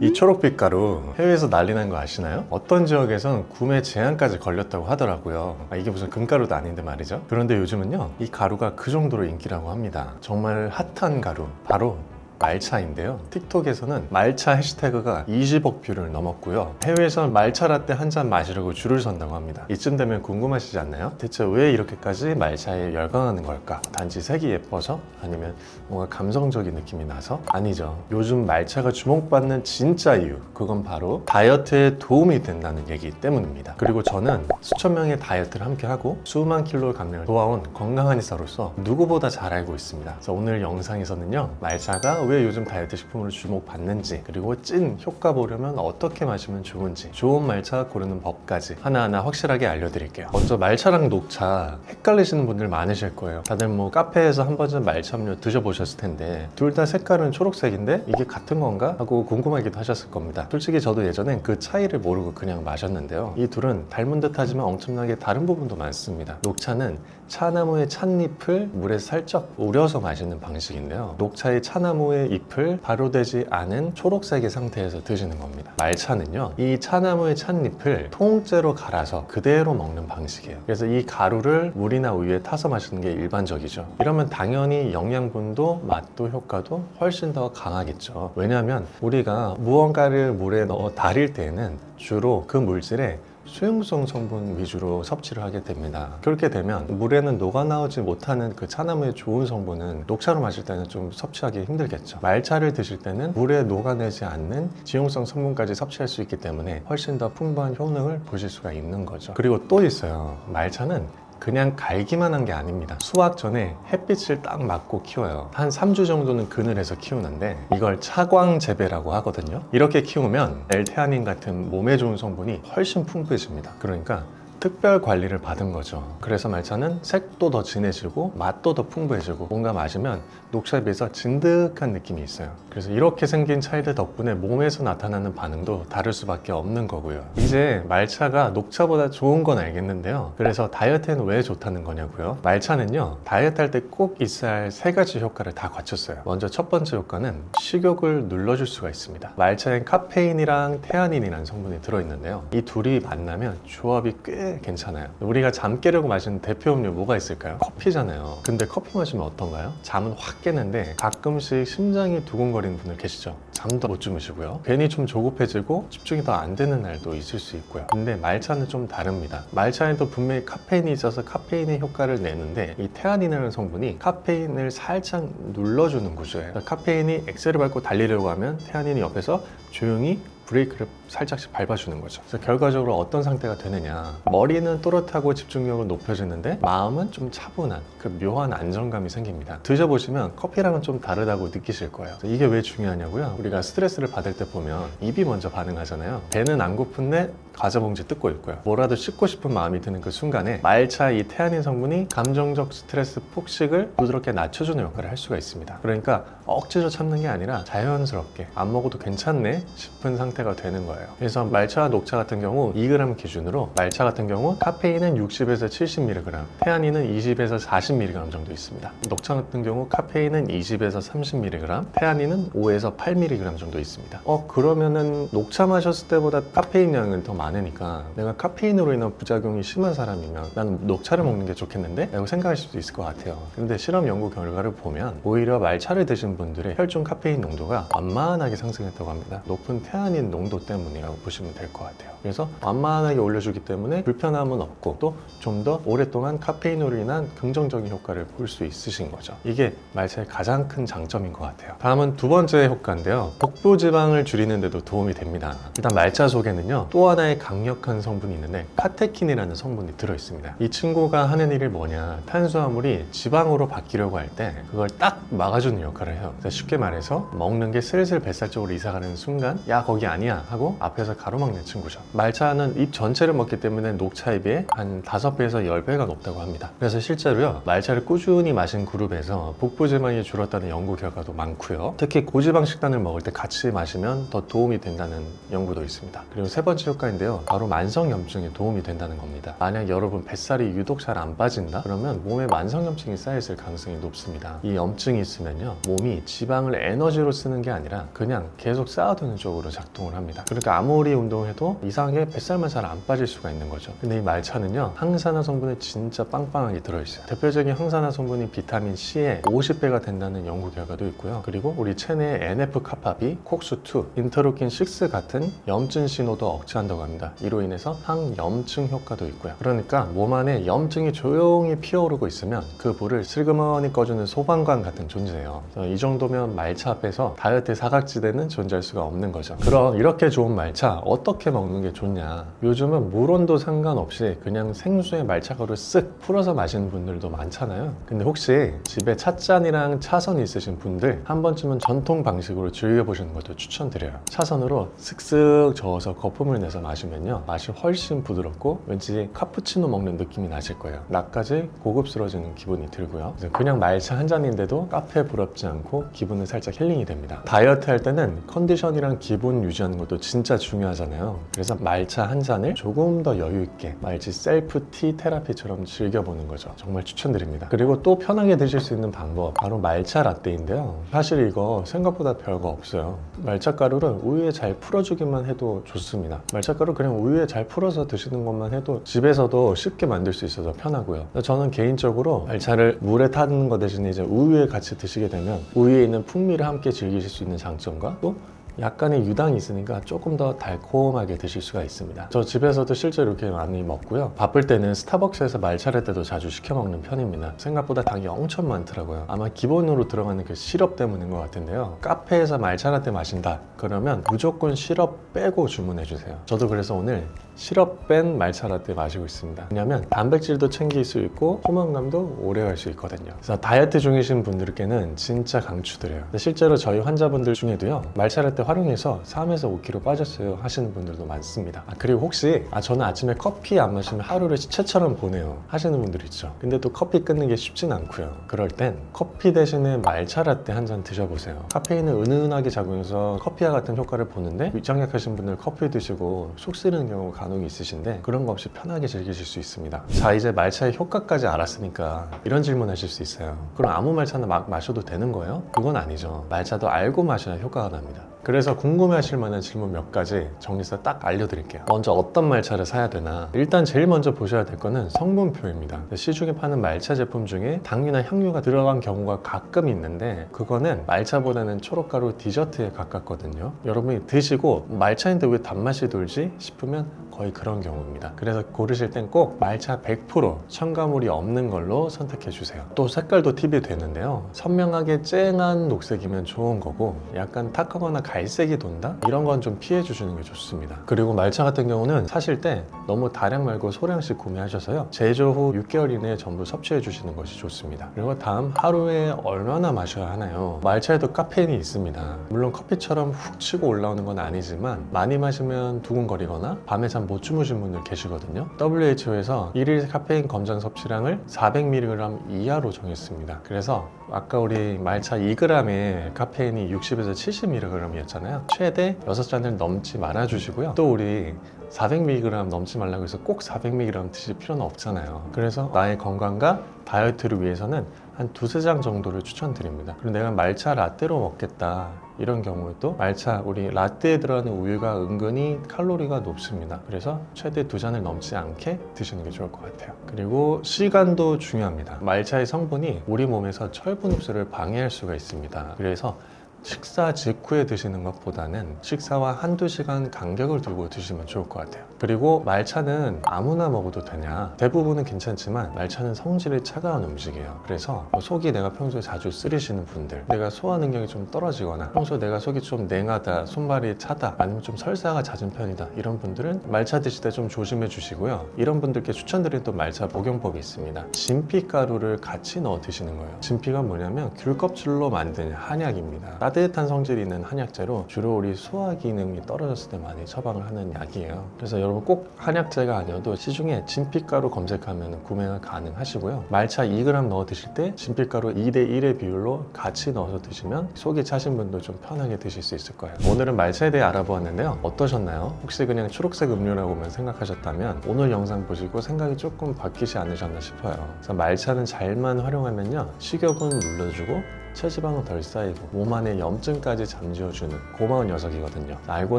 이 초록빛 가루 해외에서 난리 난 거 아시나요? 어떤 지역에선 구매 제한까지 걸렸다고 하더라고요. 아, 이게 무슨 금가루도 아닌데 말이죠. 그런데 요즘은요, 이 가루가 그 정도로 인기라고 합니다. 정말 핫한 가루, 바로 말차인데요. 틱톡에서는 말차 해시태그가 20억 뷰를 넘었고요. 해외에서는 말차 라떼 한 잔 마시려고 줄을 선다고 합니다. 이쯤 되면 궁금하시지 않나요? 대체 왜 이렇게까지 말차에 열광하는 걸까? 단지 색이 예뻐서? 아니면 뭔가 감성적인 느낌이 나서? 아니죠. 요즘 말차가 주목받는 진짜 이유. 그건 바로 다이어트에 도움이 된다는 얘기 때문입니다. 그리고 저는 수천 명의 다이어트를 함께 하고 수만 킬로 감량을 도와온 건강한 의사로서 누구보다 잘 알고 있습니다. 그래서 오늘 영상에서는요, 말차가 왜 요즘 다이어트 식품으로 주목받는지, 그리고 찐 효과 보려면 어떻게 마시면 좋은지, 좋은 말차 고르는 법까지 하나하나 확실하게 알려드릴게요. 먼저 말차랑 녹차 헷갈리시는 분들 많으실 거예요. 다들 뭐 카페에서 한 번쯤 말차 음료 드셔보셨을 텐데 둘 다 색깔은 초록색인데 이게 같은 건가? 하고 궁금하기도 하셨을 겁니다. 솔직히 저도 예전엔 그 차이를 모르고 그냥 마셨는데요. 이 둘은 닮은 듯 하지만 엄청나게 다른 부분도 많습니다. 녹차는 차나무의 찻잎을 물에 살짝 우려서 마시는 방식인데요. 녹차의 차나무의 잎을 발효되지 않은 초록색의 상태에서 드시는 겁니다. 말차는요, 이 차나무의 찻잎을 통째로 갈아서 그대로 먹는 방식이에요. 그래서 이 가루를 물이나 우유에 타서 마시는 게 일반적이죠. 이러면 당연히 영양분도 맛도 효과도 훨씬 더 강하겠죠. 왜냐하면 우리가 무언가를 물에 넣어 달일 때에는 주로 그 물질에 수용성 성분 위주로 섭취를 하게 됩니다. 그렇게 되면 물에는 녹아나오지 못하는 그 차나무의 좋은 성분은 녹차로 마실 때는 좀 섭취하기 힘들겠죠. 말차를 드실 때는 물에 녹아내지 않는 지용성 성분까지 섭취할 수 있기 때문에 훨씬 더 풍부한 효능을 보실 수가 있는 거죠. 그리고 또 있어요. 말차는 그냥 갈기만 한 게 아닙니다. 수확 전에 햇빛을 딱 맞고 키워요. 한 3주 정도는 그늘에서 키우는데 이걸 차광 재배라고 하거든요. 이렇게 키우면 엘테아닌 같은 몸에 좋은 성분이 훨씬 풍부해집니다. 그러니까 특별 관리를 받은 거죠. 그래서 말차는 색도 더 진해지고 맛도 더 풍부해지고 뭔가 마시면 녹차에 비해서 진득한 느낌이 있어요. 그래서 이렇게 생긴 차이들 덕분에 몸에서 나타나는 반응도 다를 수밖에 없는 거고요. 이제 말차가 녹차보다 좋은 건 알겠는데요. 그래서 다이어트에는 왜 좋다는 거냐고요. 말차는요, 다이어트 할 때 꼭 있어야 할 세 가지 효과를 다 갖췄어요. 먼저 첫 번째 효과는 식욕을 눌러줄 수가 있습니다. 말차엔 카페인이랑 테아닌이라는 성분이 들어있는데요. 이 둘이 만나면 조합이 꽤 괜찮아요. 우리가 잠 깨려고 마시는 대표 음료 뭐가 있을까요? 커피잖아요. 근데 커피 마시면 어떤가요? 잠은 확 깨는데 가끔씩 심장이 두근거리는 분들 계시죠? 잠도 못 주무시고요. 괜히 좀 조급해지고 집중이 더 안 되는 날도 있을 수 있고요. 근데 말차는 좀 다릅니다. 말차에도 분명히 카페인이 있어서 카페인의 효과를 내는데 이 테아닌이라는 성분이 카페인을 살짝 눌러주는 구조예요. 그러니까 카페인이 엑셀을 밟고 달리려고 하면 테아닌이 옆에서 조용히 브레이크를 살짝씩 밟아주는 거죠. 그래서 결과적으로 어떤 상태가 되느냐. 머리는 또렷하고 집중력은 높여지는데 마음은 좀 차분한 그 묘한 안정감이 생깁니다. 드셔보시면 커피랑은 좀 다르다고 느끼실 거예요. 이게 왜 중요하냐고요? 우리가 스트레스를 받을 때 보면 입이 먼저 반응하잖아요. 배는 안 고픈데 과자 봉지 뜯고 있고요. 뭐라도 씹고 싶은 마음이 드는 그 순간에 말차 이 테아닌 성분이 감정적 스트레스 폭식을 부드럽게 낮춰주는 역할을 할 수가 있습니다. 그러니까 억지로 참는 게 아니라 자연스럽게 안 먹어도 괜찮네 싶은 상태가 되는 거예요. 그래서 말차와 녹차 같은 경우 2g 기준으로 말차 같은 경우 카페인은 60에서 70mg, 테아닌은 20에서 40mg 정도 있습니다. 녹차 같은 경우 카페인은 20에서 30mg, 테아닌은 5에서 8mg 정도 있습니다. 어 그러면은 녹차 마셨을 때보다 카페인 양은 더 많 으니까 내가 카페인으로 인한 부작용이 심한 사람이면 나는 녹차를 먹는 게 좋겠는데? 라고 생각하실 수도 있을 것 같아요. 근데 실험 연구 결과를 보면 오히려 말차를 드신 분들의 혈중 카페인 농도가 완만하게 상승했다고 합니다. 높은 테아닌 농도 때문이라고 보시면 될 것 같아요. 그래서 완만하게 올려주기 때문에 불편함은 없고 또 좀 더 오랫동안 카페인으로 인한 긍정적인 효과를 볼 수 있으신 거죠. 이게 말차의 가장 큰 장점인 것 같아요. 다음은 두 번째 효과인데요. 복부 지방을 줄이는 데도 도움이 됩니다. 일단 말차 속에는요. 또 하나의 강력한 성분이 있는데 카테킨이라는 성분이 들어 있습니다. 이 친구가 하는 일이 뭐냐? 탄수화물이 지방으로 바뀌려고 할 때 그걸 딱 막아주는 역할을 해요. 쉽게 말해서 먹는 게 슬슬 뱃살 쪽으로 이사가는 순간 야 거기 아니야 하고 앞에서 가로막는 친구죠. 말차는 잎 전체를 먹기 때문에 녹차에 비해 한 5배에서 10배가 높다고 합니다. 그래서 실제로요, 말차를 꾸준히 마신 그룹에서 복부 지방이 줄었다는 연구 결과도 많고요. 특히 고지방 식단을 먹을 때 같이 마시면 더 도움이 된다는 연구도 있습니다. 그리고 세 번째 효과인 데요, 바로 만성염증에 도움이 된다는 겁니다. 만약 여러분 뱃살이 유독 잘 안 빠진다? 그러면 몸에 만성염증이 쌓여있을 가능성이 높습니다. 이 염증이 있으면요, 몸이 지방을 에너지로 쓰는 게 아니라 그냥 계속 쌓아두는 쪽으로 작동을 합니다. 그러니까 아무리 운동해도 이상하게 뱃살만 잘 안 빠질 수가 있는 거죠. 근데 이 말차는요, 항산화 성분이 진짜 빵빵하게 들어있어요. 대표적인 항산화 성분이 비타민 C의 50배가 된다는 연구 결과도 있고요. 그리고 우리 체내의 NF 카파비, 콕수2, 인터루킨 6 같은 염증 신호도 억제한다고 합니다. 이로 인해서 항염증 효과도 있고요. 그러니까 몸 안에 염증이 조용히 피어오르고 있으면 그 불을 슬그머니 꺼주는 소방관 같은 존재예요. 그래서 이 정도면 말차 앞에서 다이어트 사각지대는 존재할 수가 없는 거죠. 그럼 이렇게 좋은 말차 어떻게 먹는 게 좋냐? 요즘은 물 온도 상관없이 그냥 생수에 말차가루 쓱 풀어서 마시는 분들도 많잖아요. 근데 혹시 집에 찻잔이랑 차선이 있으신 분들 한 번쯤은 전통 방식으로 즐겨보시는 것도 추천드려요. 차선으로 슥슥 저어서 거품을 내서 마시 면요. 맛이 훨씬 부드럽고 왠지 카푸치노 먹는 느낌이 나실 거예요. 나까지 고급스러워지는 기분이 들고요. 그냥 말차 한 잔인데도 카페 부럽지 않고 기분은 살짝 힐링이 됩니다. 다이어트 할 때는 컨디션이랑 기분 유지하는 것도 진짜 중요하잖아요. 그래서 말차 한 잔을 조금 더 여유 있게 마치 셀프 티 테라피처럼 즐겨보는 거죠. 정말 추천드립니다. 그리고 또 편하게 드실 수 있는 방법 바로 말차 라떼인데요. 사실 이거 생각보다 별거 없어요. 말차 가루를 우유에 잘 풀어주기만 해도 좋습니다. 말차 가루 그냥 우유에 잘 풀어서 드시는 것만 해도 집에서도 쉽게 만들 수 있어서 편하고요. 저는 개인적으로 말차를 물에 타는 거 대신에 이제 우유에 같이 드시게 되면 우유에 있는 풍미를 함께 즐기실 수 있는 장점과 또 약간의 유당이 있으니까 조금 더 달콤하게 드실 수가 있습니다. 저 집에서도 실제로 이렇게 많이 먹고요. 바쁠 때는 스타벅스에서 말차를 때도 자주 시켜 먹는 편입니다. 생각보다 당이 엄청 많더라고요. 아마 기본으로 들어가는 그 시럽 때문인 것 같은데요. 카페에서 말차라떼 마신다. 그러면 무조건 시럽 빼고 주문해 주세요. 저도 그래서 오늘 시럽 뺀 말차 라떼 마시고 있습니다. 왜냐면 단백질도 챙길 수 있고 포만감도 오래 갈 수 있거든요. 그래서 다이어트 중이신 분들께는 진짜 강추드려요. 실제로 저희 환자분들 중에도요. 말차 라떼 활용해서 3에서 5kg 빠졌어요 하시는 분들도 많습니다. 아, 그리고 혹시 아, 저는 아침에 커피 안 마시면 하루를 시체처럼 보내요 하시는 분들 있죠. 근데 또 커피 끊는 게 쉽진 않고요. 그럴 땐 커피 대신에 말차 라떼 한 잔 드셔보세요. 카페인을 은은하게 작용해서 커피와 같은 효과를 보는데 위장약하신 분들 커피 드시고 속 쓰리는 경우가 간혹 있으신데 그런 거 없이 편하게 즐기실 수 있습니다. 자 이제 말차의 효과까지 알았으니까 이런 질문 하실 수 있어요. 그럼 아무 말차나 막 마셔도 되는 거예요? 그건 아니죠. 말차도 알고 마셔야 효과가 납니다. 그래서 궁금해하실 만한 질문 몇 가지 정리해서 딱 알려드릴게요. 먼저 어떤 말차를 사야 되나? 일단 제일 먼저 보셔야 될 거는 성분표입니다. 시중에 파는 말차 제품 중에 당류나 향유가 들어간 경우가 가끔 있는데 그거는 말차보다는 초록가루 디저트에 가깝거든요. 여러분이 드시고 말차인데 왜 단맛이 돌지 싶으면 거의 그런 경우입니다. 그래서 고르실 땐 꼭 말차 100% 첨가물이 없는 걸로 선택해 주세요. 또 색깔도 팁이 되는데요. 선명하게 쨍한 녹색이면 좋은 거고 약간 탁하거나 갈 색이 돈다? 이런 건 좀 피해 주시는 게 좋습니다. 그리고 말차 같은 경우는 사실 때 너무 다량 말고 소량씩 구매하셔서요. 제조 후 6개월 이내에 전부 섭취해 주시는 것이 좋습니다. 그리고 다음 하루에 얼마나 마셔야 하나요? 말차에도 카페인이 있습니다. 물론 커피처럼 훅 치고 올라오는 건 아니지만 많이 마시면 두근거리거나 밤에 잠 못 주무신 분들 계시거든요. WHO에서 일일 카페인 검정 섭취량을 400mg 이하로 정했습니다. 그래서 아까 우리 말차 2g에 카페인이 60에서 70mg 이었잖아요. 최대 6잔을 넘지 말아 주시고요. 또 우리 400mg 넘지 말라고 해서 꼭 400mg 드실 필요는 없잖아요. 그래서 나의 건강과 다이어트를 위해서는 한 두세 장 정도를 추천드립니다. 그리고 내가 말차 라떼로 먹겠다. 이런 경우에도 말차 우리 라떼에 들어가는 우유가 은근히 칼로리가 높습니다. 그래서 최대 두 잔을 넘지 않게 드시는 게 좋을 것 같아요. 그리고 시간도 중요합니다. 말차의 성분이 우리 몸에서 철분 흡수를 방해할 수가 있습니다. 그래서 식사 직후에 드시는 것보다는 식사와 한두 시간 간격을 두고 드시면 좋을 것 같아요. 그리고 말차는 아무나 먹어도 되냐? 대부분은 괜찮지만 말차는 성질이 차가운 음식이에요. 그래서 뭐 속이 내가 평소에 자주 쓰리시는 분들, 내가 소화 능력이 좀 떨어지거나 평소 내가 속이 좀 냉하다, 손발이 차다, 아니면 좀 설사가 잦은 편이다 이런 분들은 말차 드실 때 좀 조심해 주시고요. 이런 분들께 추천드리는 또 말차 복용법이 있습니다. 진피 가루를 같이 넣어 드시는 거예요. 진피가 뭐냐면 귤 껍질로 만든 한약입니다. 따뜻한 성질이 있는 한약재로 주로 우리 소화 기능이 떨어졌을 때 많이 처방을 하는 약이에요. 그래서 여러분 꼭 한약재가 아니어도 시중에 진피가루 검색하면 구매가 가능하시고요. 말차 2g 넣어 드실 때 진피가루 2대 1의 비율로 같이 넣어서 드시면 속이 차신 분도 좀 편하게 드실 수 있을 거예요. 오늘은 말차에 대해 알아보았는데요. 어떠셨나요? 혹시 그냥 초록색 음료라고만 생각하셨다면 오늘 영상 보시고 생각이 조금 바뀌지 않으셨나 싶어요. 그래서 말차는 잘만 활용하면요. 식욕은 눌러주고 체지방은 덜 쌓이고 몸 안에 염증까지 잠재워주는 고마운 녀석이거든요. 알고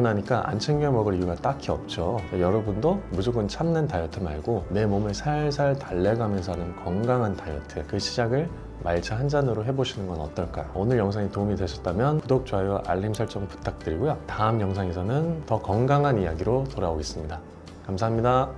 나니까 안 챙겨 먹을 이유가 딱히 없죠. 여러분도 무조건 참는 다이어트 말고 내 몸을 살살 달래가면서 하는 건강한 다이어트 그 시작을 말차 한 잔으로 해보시는 건 어떨까요? 오늘 영상이 도움이 되셨다면 구독, 좋아요, 알림 설정 부탁드리고요. 다음 영상에서는 더 건강한 이야기로 돌아오겠습니다. 감사합니다.